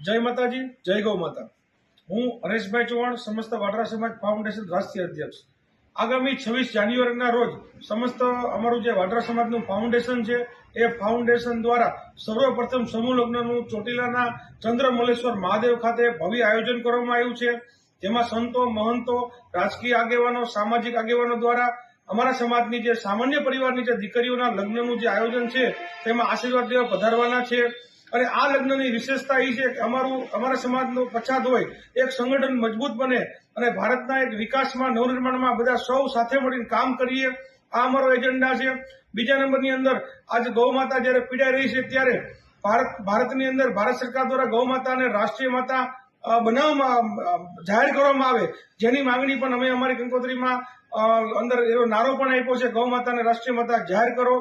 જય માતાજી, જય ગૌ માતા. હું હરેશભાઈ ચૌહાણ, સમસ્ત વાડરા સમાજ ફાઉન્ડેશન રાષ્ટ્રીય અધ્યક્ષ. આગામી છવ્વીસ જાન્યુઆરીના રોજ સમસ્ત અમારું જે વાડરા સમાજનું ફાઉન્ડેશન છે, એ ફાઉન્ડેશન દ્વારા સર્વપ્રથમ સમૂહ લગ્નનું ચોટીલાના ચંદ્રમલેશ્વર મહાદેવ ખાતે ભવ્ય આયોજન કરવામાં આવ્યું છે. જેમાં સંતો, મહંતો, રાજકીય આગેવાનો, સામાજિક આગેવાનો દ્વારા અમારા સમાજની જે સામાન્ય પરિવારની જે દીકરીઓના લગ્નનું જે આયોજન છે, તેમાં આશીર્વાદ દેવા પધારવાના છે. અને આ લગ્નની વિશેષતા એ છે કે અમારું, અમારા સમાજનો પછાત હોય, એક સંગઠન મજબૂત બને અને ભારતના એક વિકાસમાં, નવનિર્માણમાં બધા સૌ સાથે મળીને કામ કરીએ. આ અમારો એજન્ડા છે. બીજા નંબરની અંદર, આજે ગૌ માતા જ્યારે પીડાઈ રહી છે ત્યારે ભારત, ભારતની અંદર, ભારત સરકાર દ્વારા ગૌ માતાને રાષ્ટ્રીય માતા બનાવવામાં જાહેર કરવામાં આવે. જેની માંગણી પણ અમે અમારી કંકોત્રીમાં અંદર એવો નારો પણ આપ્યો છે ગૌ માતાને રાષ્ટ્રીય માતા જાહેર કરો.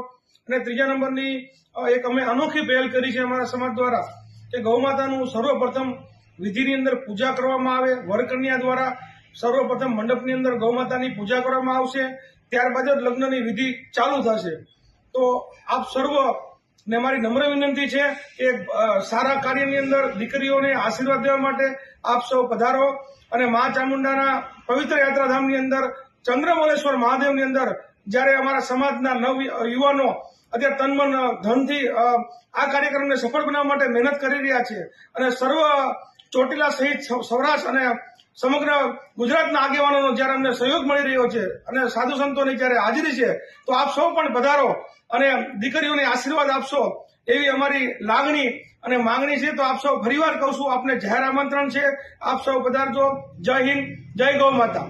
અને ત્રીજા નંબરની એક અમે અનોખી પહેલ કરી છે અમારા સમાજ દ્વારા, કે ગૌ માતાનું સર્વપ્રથમ વિધિની અંદર પૂજા કરવામાં આવે, વરકન્યા દ્વારા સર્વપ્રથમ મંડપની અંદર ગૌ માતાની પૂજા કરવામાં આવશે. ત્યારબાદ જ લગ્નની વિધિ ચાલુ થશે. તો આપ સર્વ, ને મારી નમ્ર વિનંતી છે કે સારા કાર્યની અંદર દીકરીઓને આશીર્વાદ દેવા માટે આપ સૌ પધારો. અને મા ચામુંડાના પવિત્ર યાત્રાધામની અંદર ચંદ્રમલેશ્વર મહાદેવની અંદર જ્યારે અમારા સમાજના નવ યુવાનો અત્યારે તનમન, ધનથી આ કાર્યક્રમને સફળ બનાવવા માટે મહેનત કરી રહ્યા છે અને સર્વ ચોટીલા સહિત સૌરાષ્ટ્ર અને સમગ્ર ગુજરાતના આગેવાનોનો જ્યારે અમને સહયોગ મળી રહ્યો છે અને સાધુ સંતોની જ્યારે હાજરી છે, તો આપ સૌ પણ પધારો અને દીકરીઓને આશીર્વાદ આપશો એવી અમારી લાગણી અને માંગણી છે. તો આપ સૌ ફરીવાર કહું છું, આપને જાહેર આમંત્રણ છે. આપ સૌ પધારજો. જય હિન્દ, જય ગૌ માતા.